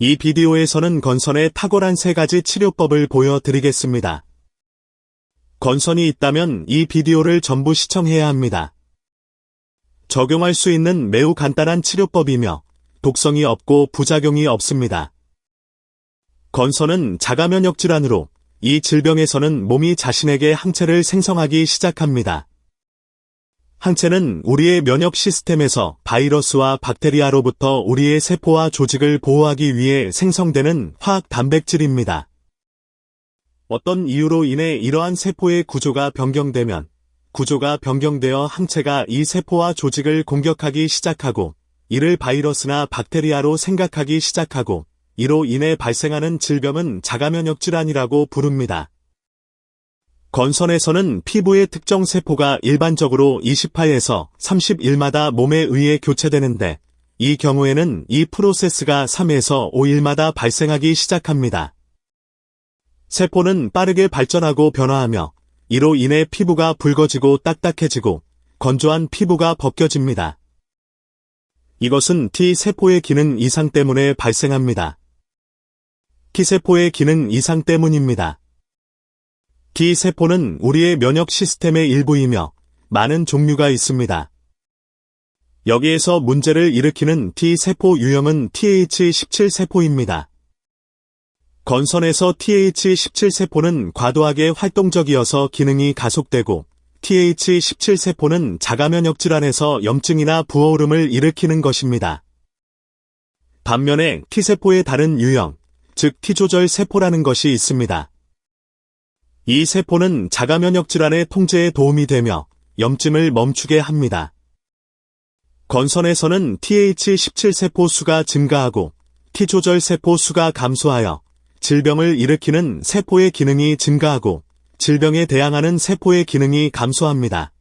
이 비디오에서는 건선의 탁월한 세 가지 치료법을 보여드리겠습니다. 건선이 있다면 이 비디오를 전부 시청해야 합니다. 적용할 수 있는 매우 간단한 치료법이며 독성이 없고 부작용이 없습니다. 건선은 자가면역 질환으로 이 질병에서는 몸이 자신에게 항체를 생성하기 시작합니다. 항체는 우리의 면역 시스템에서 바이러스와 박테리아로부터 우리의 세포와 조직을 보호하기 위해 생성되는 화학 단백질입니다. 어떤 이유로 인해 이러한 세포의 구조가 변경되면 구조가 변경되어 항체가 이 세포와 조직을 공격하기 시작하고 이를 바이러스나 박테리아로 생각하기 시작하고 이로 인해 발생하는 질병은 자가면역 질환이라고 부릅니다. 건선에서는 피부의 특정 세포가 일반적으로 28에서 30일마다 몸에 의해 교체되는데 이 경우에는 이 프로세스가 3에서 5일마다 발생하기 시작합니다. 세포는 빠르게 발전하고 변화하며 이로 인해 피부가 붉어지고 딱딱해지고 건조한 피부가 벗겨집니다. 이것은 T세포의 기능 이상 때문에 발생합니다. T세포의 기능 이상 때문입니다. T세포는 우리의 면역 시스템의 일부이며 많은 종류가 있습니다. 여기에서 문제를 일으키는 T세포 유형은 TH17세포입니다. 건선에서 TH17세포는 과도하게 활동적이어서 기능이 가속되고 TH17세포는 자가면역 질환에서 염증이나 부어오름을 일으키는 것입니다. 반면에 T세포의 다른 유형, 즉 T조절 세포라는 것이 있습니다. 이 세포는 자가면역 질환의 통제에 도움이 되며 염증을 멈추게 합니다. 건선에서는 TH17 세포 수가 증가하고 T조절 세포 수가 감소하여 질병을 일으키는 세포의 기능이 증가하고 질병에 대항하는 세포의 기능이 감소합니다.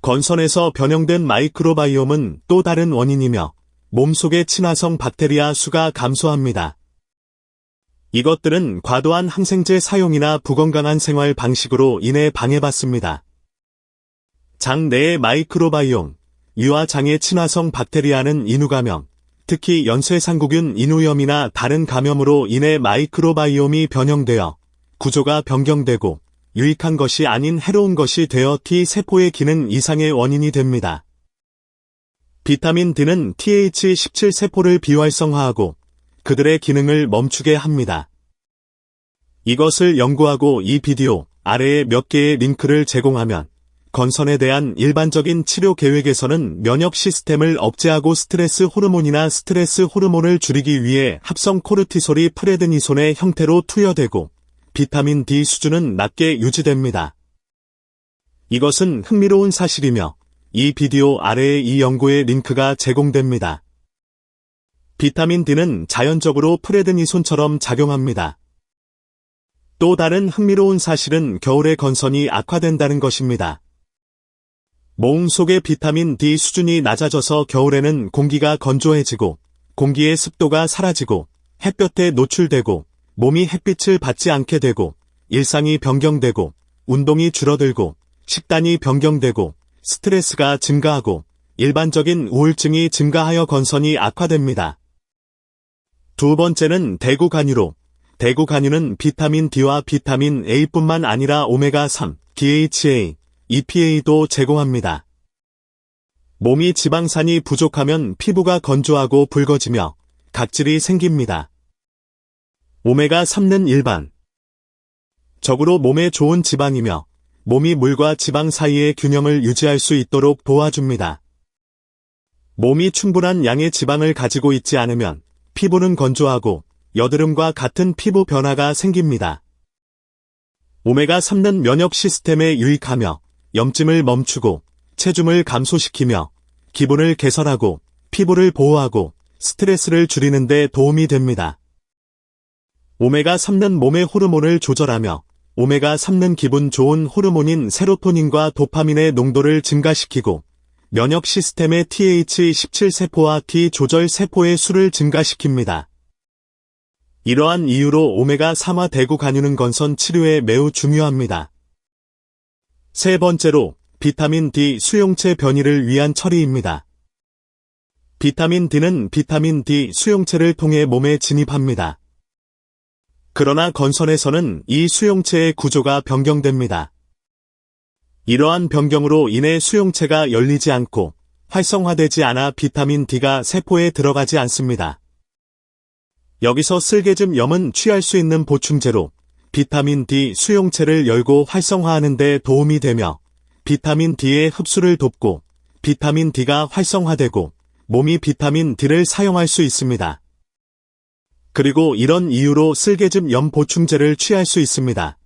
건선에서 변형된 마이크로바이옴은 또 다른 원인이며 몸속의 친화성 박테리아 수가 감소합니다. 이것들은 과도한 항생제 사용이나 부건강한 생활 방식으로 인해 방해받습니다. 장 내의 마이크로바이옴, 유아장의 친화성 박테리아는 인후감염, 특히 연쇄상구균 인후염이나 다른 감염으로 인해 마이크로바이옴이 변형되어 구조가 변경되고 유익한 것이 아닌 해로운 것이 되어 T세포의 기능 이상의 원인이 됩니다. 비타민 D는 TH17세포를 비활성화하고 그들의 기능을 멈추게 합니다. 이것을 연구하고 이 비디오 아래에 몇 개의 링크를 제공하면 건선에 대한 일반적인 치료 계획에서는 면역 시스템을 억제하고 스트레스 호르몬이나 스트레스 호르몬을 줄이기 위해 합성 코르티솔이 프레드니손의 형태로 투여되고 비타민 D 수준은 낮게 유지됩니다. 이것은 흥미로운 사실이며 이 비디오 아래에 이 연구의 링크가 제공됩니다. 비타민 D는 자연적으로 프레드니손처럼 작용합니다. 또 다른 흥미로운 사실은 겨울의 건선이 악화된다는 것입니다. 몸 속의 비타민 D 수준이 낮아져서 겨울에는 공기가 건조해지고 공기의 습도가 사라지고 햇볕에 노출되고 몸이 햇빛을 받지 않게 되고 일상이 변경되고 운동이 줄어들고 식단이 변경되고 스트레스가 증가하고 일반적인 우울증이 증가하여 건선이 악화됩니다. 두 번째는 대구 간유로 대구 간유는 비타민 D와 비타민 A뿐만 아니라 오메가3, DHA, EPA도 제공합니다. 몸이 지방산이 부족하면 피부가 건조하고 붉어지며 각질이 생깁니다. 오메가3는 일반 적으로 몸에 좋은 지방이며 몸이 물과 지방 사이의 균형을 유지할 수 있도록 도와줍니다. 몸이 충분한 양의 지방을 가지고 있지 않으면 피부는 건조하고 여드름과 같은 피부 변화가 생깁니다. 오메가3는 면역 시스템에 유익하며 염증을 멈추고 체중을 감소시키며 기분을 개선하고 피부를 보호하고 스트레스를 줄이는 데 도움이 됩니다. 오메가3는 몸의 호르몬을 조절하며 오메가3는 기분 좋은 호르몬인 세로토닌과 도파민의 농도를 증가시키고 면역 시스템의 TH17세포와 T 조절 세포의 수를 증가시킵니다. 이러한 이유로 오메가3화 대구 간유는 건선 치료에 매우 중요합니다. 세 번째로 비타민 D 수용체 변이를 위한 처리입니다. 비타민 D는 비타민 D 수용체를 통해 몸에 진입합니다. 그러나 건선에서는 이 수용체의 구조가 변경됩니다. 이러한 변경으로 인해 수용체가 열리지 않고 활성화되지 않아 비타민 D가 세포에 들어가지 않습니다. 여기서 쓸개즙 염은 취할 수 있는 보충제로 비타민 D 수용체를 열고 활성화하는 데 도움이 되며 비타민 D의 흡수를 돕고 비타민 D가 활성화되고 몸이 비타민 D를 사용할 수 있습니다. 그리고 이런 이유로 쓸개즙 염 보충제를 취할 수 있습니다.